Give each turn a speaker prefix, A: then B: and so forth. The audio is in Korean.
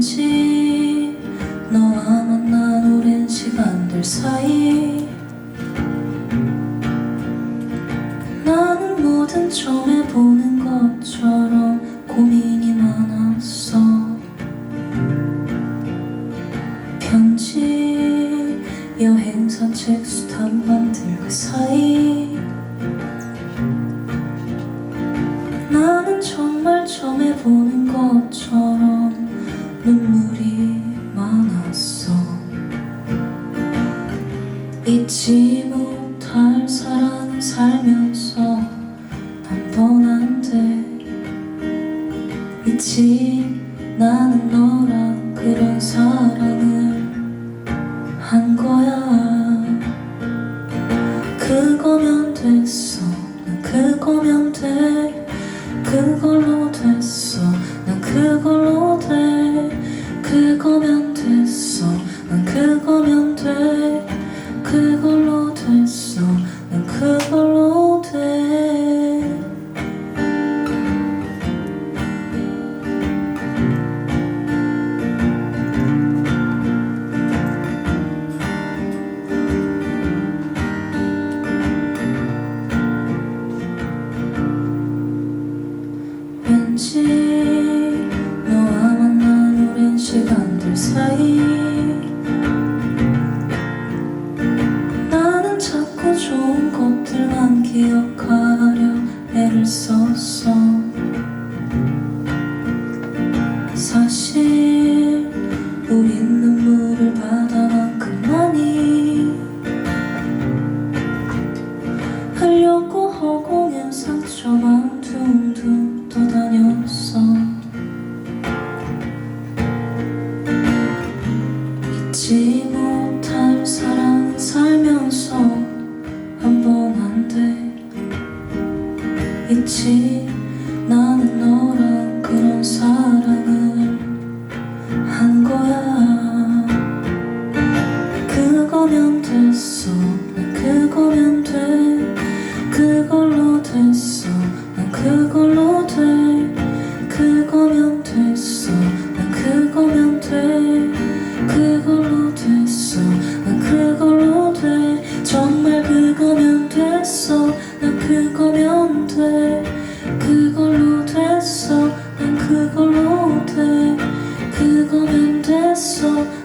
A: 있는지 너와 만난 오랜 시간들 사이 나는 모든 점에 보는 것처럼 고민이 많았어. 편지 여행사 책, 수단 만들 그 사이 나는 정말 점에 보는 것처럼 눈물이 많았어. 잊지 못할 사랑 살면서 한번안 돼. 잊지 나는 너랑 그런 사랑을 한 거야. 그거면 됐어. 난 그거면 돼. 그걸로 됐어 기억하려 애를 썼어 잊지. 나는 너랑 그런 사랑을 한 거야. 그거면 됐어. 난 그거면 돼. 그걸로 됐어. 난 그걸로 돼. 그거면 됐어. 난 그거면 돼. 그걸로 됐어. 난 그걸로 돼. 정말 그거면 됐어. 난 그거 됐